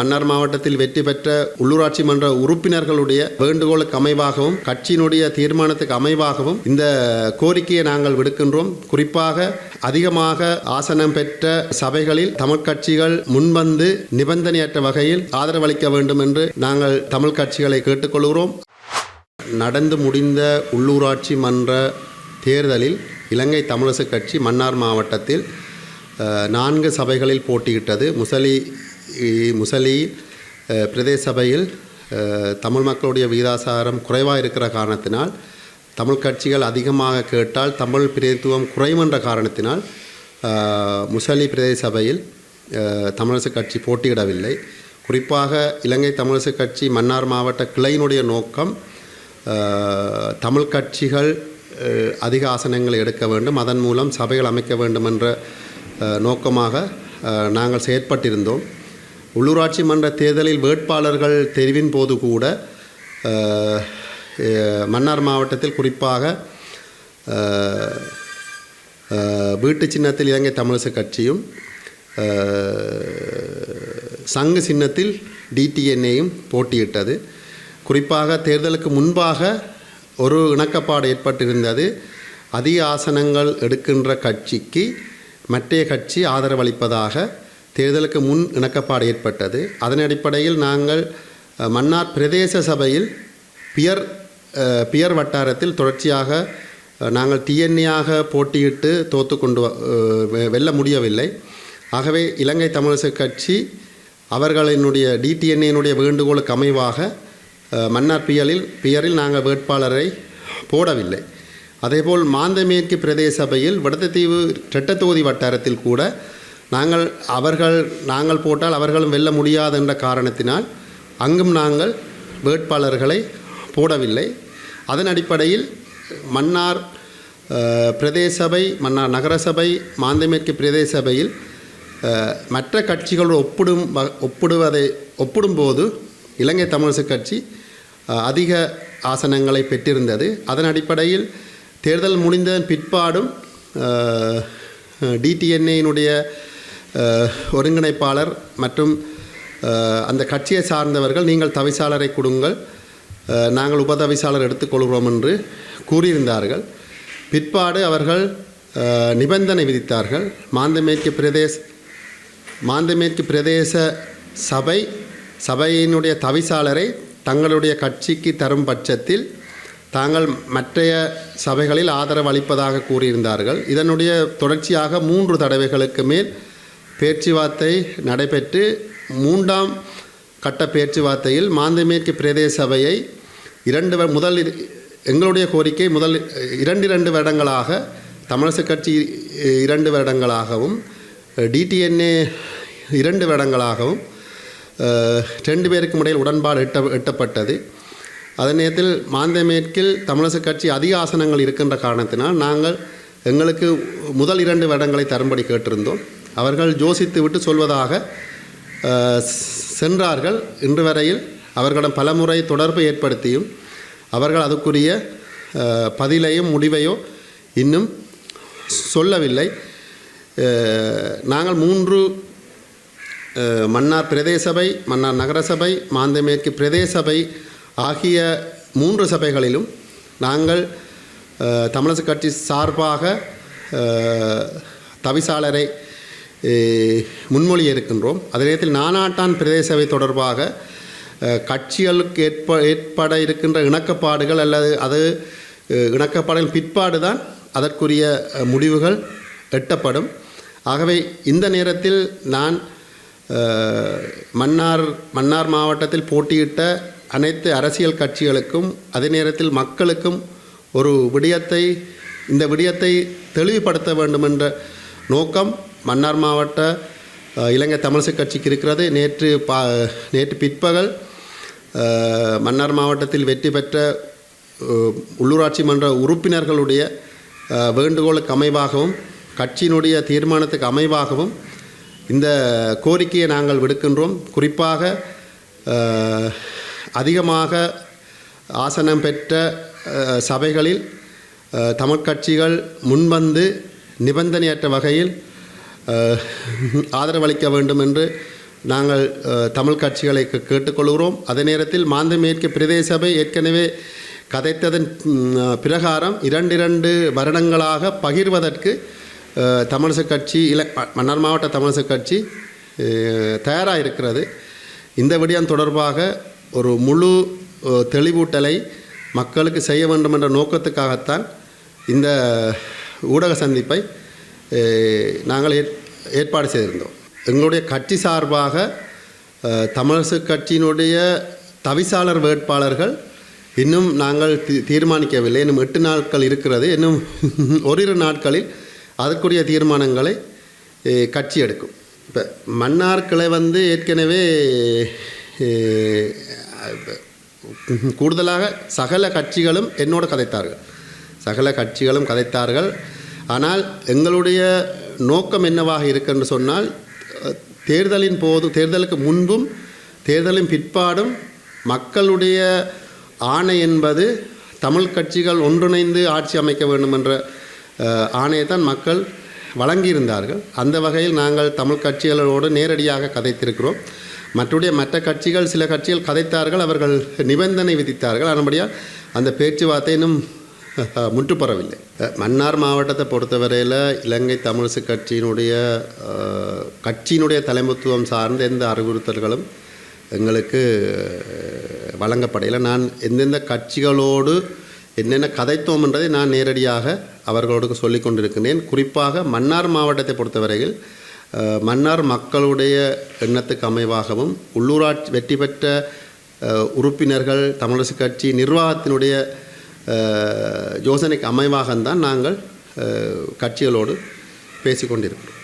மன்னார் மாவட்டத்தில் வெற்றி பெற்ற உள்ளூராட்சி மன்ற உறுப்பினர்களுடைய வேண்டுகோளுக்கு அமைவாகவும் கட்சியினுடைய தீர்மானத்துக்கு அமைவாகவும் இந்த கோரிக்கையை நாங்கள் விடுக்கின்றோம். குறிப்பாக அதிகமாக ஆசனம் பெற்ற சபைகளில் தமிழ் கட்சிகள் முன்வந்து நிபந்தனையற்ற வகையில் ஆதரவளிக்க வேண்டும் என்று நாங்கள் தமிழ் கட்சிகளை கேட்டுக்கொள்கிறோம். நடந்து முடிந்த உள்ளூராட்சி மன்ற தேர்தலில் இலங்கை தமிழரசு கட்சி மன்னார் மாவட்டத்தில் நான்கு சபைகளில் போட்டியிட்டது. முசலி முசலி பிரதேச சபையில் தமிழ் மக்களுடைய விகிதாசாரம் குறைவாக இருக்கிற காரணத்தினால் தமிழ் கட்சிகள் அதிகமாக கேட்டால் தமிழ் பிரதித்துவம் குறையும் என்ற காரணத்தினால் முசலி பிரதேச சபையில் தமிழரசு கட்சி போட்டியிடவில்லை. குறிப்பாக இலங்கை தமிழரசு கட்சி மன்னார் மாவட்ட கிளையினுடைய நோக்கம் தமிழ் கட்சிகள் அதிக ஆசனங்களை எடுக்க வேண்டும் அதன் மூலம் சபைகள் அமைக்க வேண்டும் என்ற நோக்கமாக நாங்கள் செயற்பட்டிருந்தோம். உள்ளூராட்சி மன்ற தேர்தலில் வேட்பாளர்கள் தெரிவின் போது கூட மன்னார் மாவட்டத்தில் குறிப்பாக வீட்டு சின்னத்தில் இலங்கை தமிழிசை கட்சியும் சங்கு சின்னத்தில் டிடிஎன்ஏயும் போட்டியிட்டது. குறிப்பாக தேர்தலுக்கு முன்பாக ஒரு இணக்கப்பாடு ஏற்பட்டிருந்தது. அதிக ஆசனங்கள் எடுக்கின்ற கட்சிக்கு மற்றைய கட்சி ஆதரவளிப்பதாக தேர்தலுக்கு முன் இணக்கப்பாடு ஏற்பட்டது. அதன் அடிப்படையில் நாங்கள் மன்னார் பிரதேச சபையில் பியர் பியர் வட்டாரத்தில் தொடர்ச்சியாக நாங்கள் டிஎன்ஏயாக போட்டியிட்டு தோத்து கொண்டு வ- வெ- வெல்ல முடியவில்லை. ஆகவே இலங்கை தமிழர் கட்சி அவர்களினுடைய டிடிஎன்ஏனுடைய வேண்டுகோளுக்கு அமைவாக மன்னார் பியலில் பியரில் நாங்கள் வேட்பாளரை போடவில்லை. அதேபோல் மாந்தமேற்கு பிரதேச சபையில் வடத்தீவு ரெட்டத்தொகுதி வட்டாரத்தில் கூட நாங்கள் அவர்கள் நாங்கள் போட்டால் அவர்களும் வெல்ல முடியாது என்ற காரணத்தினால் அங்கும் நாங்கள் வேட்பாளர்களை போடவில்லை. அதன் அடிப்படையில் மன்னார் பிரதேசபை பிரதேச சபை மன்னார் நகரசபை மாந்தமேற்கு பிரதேச சபையில் மற்ற கட்சிகளோடு ஒப்பிடும் வ- ஒப்பிடுவதை ஒப்பிடும்போது இலங்கை தமிழிசை கட்சி அதிக ஆசனங்களை பெற்றிருந்தது. அதன் அடிப்படையில் தேர்தல் முடிந்த பிற்பாடும் டிடிஎன்ஏயினுடைய ஒருங்கிணைப்பாளர் மற்றும் அந்த கட்சியை சார்ந்தவர்கள் நீங்கள் தவிசாளரை கொடுங்கள் நாங்கள் உபதவிசாளர் எடுத்துக்கொள்கிறோம் என்று கூறியிருந்தார்கள். பிற்பாடு அவர்கள் நிபந்தனை விதித்தார்கள். மாந்தமேற்கு பிரதேச மாந்தமேற்கு பிரதேச சபை சபையினுடைய தவிசாளரை தங்களுடைய கட்சிக்கு தரும் பட்சத்தில் தாங்கள் மற்றைய சபைகளில் ஆதரவு அளிப்பதாக கூறியிருந்தார்கள். இதனுடைய தொடர்ச்சியாக மூன்று தடவைகளுக்கு மேல் பேச்சுவார்த்தை நடைபெற்று மூன்றாம் கட்ட பேச்சுவார்த்தையில் மாந்தமேற்கு பிரதேச சபையை இரண்டு முதல் எங்களுடைய கோரிக்கை முதல் இரண்டு இரண்டு வருடங்களாக தமிழரசு கட்சி இரண்டு வருடங்களாகவும் டிடிஎன்ஏ இரண்டு வருடங்களாகவும் ரெண்டு பேருக்கும் இடையில் உடன்பாடு எட்ட எட்டப்பட்டது. அதே நேரத்தில் மாந்தமேற்கில் தமிழரசு கட்சி அதிக ஆசனங்கள் இருக்கின்ற காரணத்தினால் நாங்கள் எங்களுக்கு முதல் இரண்டு வருடங்களை தரும்படி கேட்டிருந்தோம். அவர்கள் ஜோசித்து விட்டு சொல்வதாக சென்றார்கள். இன்று வரையில் அவர்களிடம் பலமுறை தொடர்பு ஏற்படுத்தியும் அவர்கள் அதுக்குரிய பதிலையும் முடிவையோ இன்னும் சொல்லவில்லை. நாங்கள் மூன்று மன்னார் பிரதேசபை மன்னார் நகரசபை மாந்தமேற்கு பிரதேச சபை ஆகிய மூன்று சபைகளிலும் நாங்கள் அஹ், தமிழரசு கட்சி சார்பாக தவிசாளரை முன்மொழி இருக்கின்றோம். அதே நேரத்தில் நானாட்டான் பிரதேச சபை தொடர்பாக கட்சிகளுக்கு ஏற்ப ஏற்பட இருக்கின்ற இணக்கப்பாடுகள் அல்லது அது அஹ், இணக்கப்பாடுகள் பிற்பாடு தான் அதற்குரிய முடிவுகள் எட்டப்படும். ஆகவே இந்த நேரத்தில் நான் மன்னார் மன்னார் மாவட்டத்தில் போட்டியிட்ட அனைத்து அரசியல் கட்சிகளுக்கும் அதே நேரத்தில் மக்களுக்கும் ஒரு விடயத்தை இந்த விடயத்தை தெளிவுபடுத்த வேண்டும் என்ற நோக்கம் மன்னார் மாவட்ட இலங்கை தமிழிசை கட்சிக்கு இருக்கிறது. நேற்று பா நேற்று பிற்பகல் மன்னார் மாவட்டத்தில் வெற்றி பெற்ற உள்ளூராட்சி மன்ற உறுப்பினர்களுடைய வேண்டுகோளுக்கு அமைவாகவும் கட்சியினுடைய தீர்மானத்துக்கு அமைவாகவும் இந்த கோரிக்கையை நாங்கள் விடுக்கின்றோம். குறிப்பாக அதிகமாக ஆசனம் பெற்ற சபைகளில் அஹ், தமிழ் கட்சிகள் முன்வந்து நிபந்தனையற்ற வகையில் ஆதரவளிக்க வேண்டும் என்று நாங்கள் தமிழ் கட்சிகளை கேட்டுக்கொள்கிறோம். அதே நேரத்தில் மாந்த மேற்கு பிரதேச சபை ஏற்கனவே கதைத்ததன் பிரகாரம் இரண்டு இரண்டு வருடங்களாக பகிர்வதற்கு அஹ், தமிழிசை கட்சி இல மன்னார் மாவட்ட தமிழிசை கட்சி தயாராக இருக்கிறது இந்த விடயம் தொடர்பாக ஒரு முழு தெளிவூட்டலை மக்களுக்கு செய்ய வேண்டும் என்ற நோக்கத்துக்காகத்தான் இந்த ஊடக சந்திப்பை நாங்கள் ஏற்பாடு செய்திருந்தோம். எங்களுடைய கட்சி சார்பாக தமிழரசு கட்சியினுடைய தவிசாளர் வேட்பாளர்கள் இன்னும் நாங்கள் தீ- தீர்மானிக்கவில்லை. இன்னும் எட்டு நாட்கள் இருக்கிறது. இன்னும் ஓரிரு நாட்களில் அதற்குரிய தீர்மானங்களை கட்சி எடுக்கும். இப்போ மன்னார் கிளை வந்து ஏற்கனவே கூடுதலாக சகல கட்சிகளும் என்னோடு கதைத்தார்கள். சகல கட்சிகளும் கதைத்தார்கள். ஆனால் எங்களுடைய நோக்கம் என்னவாக இருக்குன்னு சொன்னால் தேர்தலின் போது தேர்தலுக்கு முன்பும் தேர்தலின் பிற்பாடும் மக்களுடைய ஆணை என்பது தமிழ் கட்சிகள் ஒன்றிணைந்து ஆட்சி அமைக்க வேண்டும் என்ற ஆணையை தான் மக்கள் வழங்கியிருந்தார்கள். அந்த வகையில் நாங்கள் தமிழ் கட்சிகளோடு நேரடியாக கதைத்திருக்கிறோம். மற்றுடைய மற்ற கட்சிகள் சில கட்சிகள் கதைத்தார்கள் அவர்கள் நிபந்தனை விதித்தார்கள். அதன்படியாக அந்த பேச்சுவார்த்தை இன்னும் முற்றுப்பெறவில்லை அஹ், மன்னார் மாவட்டத்தை பொறுத்தவரையில் இலங்கை தமிழிசு கட்சியினுடைய கட்சியினுடைய தலைமைத்துவம் சார்ந்த எந்த அறிவுறுத்தல்களும் எங்களுக்கு அஹ், வழங்கப்படையில் நான் எந்தெந்த கட்சிகளோடு என்னென்ன கதைத்தோம் என்றதை நான் நேரடியாக அவர்களோடு சொல்லிக் கொண்டிருக்கின்றேன். குறிப்பாக மன்னார் மாவட்டத்தை பொறுத்தவரையில் மன்னார் மக்களுடைய எண்ணத்துக்கு அமைவாகவும் உள்ளூராட்சி வெற்றி பெற்ற உறுப்பினர்கள் தமிழரசு கட்சி நிர்வாகத்தினுடைய யோசனைக்கு யோசனைக்கு அமைவாகத்தான் நாங்கள் கட்சிகளோடு பேசிக்கொண்டிருக்கிறோம்.